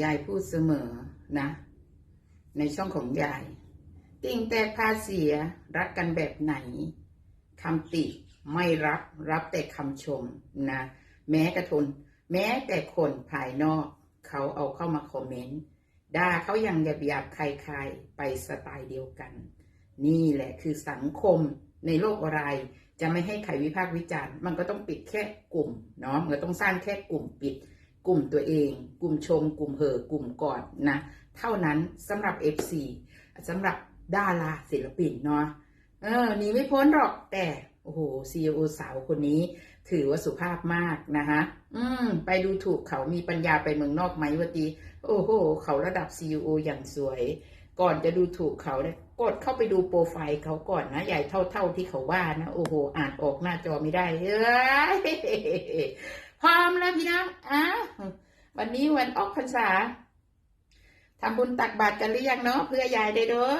ยายพูดเสมอนะ ในช่องของยาย ติ่งแต่พาเสียรักกันแบบไหนคำติไม่รับรับแต่คำชมนะ แม้กระทน แม้แต่คนภายนอก เขาเอาเข้ามาคอมเมนต์ด่าเขายังหยาบหยาบคลายๆ ไปสไตล์เดียวกัน นี่แหละคือสังคมในโลกออนไลน์จะไม่ให้ใครวิพากษ์วิจารณ์ มันก็ต้องปิดแค่กลุ่มเนาะมันก็ต้องสร้างแค่กลุ่มปิด กลุ่มตัวเอง กลุ่มชม กลุ่มเหอกลุ่มกอดนะ เท่านั้นสำหรับ FC สำหรับดาราศิลปินเนาะเออหนีไม่พ้นหรอกแต่โอ้โหซีอสาวคนนี้ ถือว่าสุภาพมากนะคะอืม ไปดูถูกเขามีปัญญาไปเมืองนอกไหมวะตีโอ้โห เขาระดับ CEO อย่างสวย ก่อนจะดูถูกเขาเนี่ย กดเข้าไปดูโปรไฟล์เขาก่อนนะ ใหญ่เท่าๆที่เขาว่านะ โอ้โห อ่านออกหน้าจอไม่ได้เฮ้ยพร้อมแล้วพี่น้องอะวันนี้วันออกพรรษาทำบุญตักบาตรกันหรือยังเนาะเพื่อยายได้เด้อ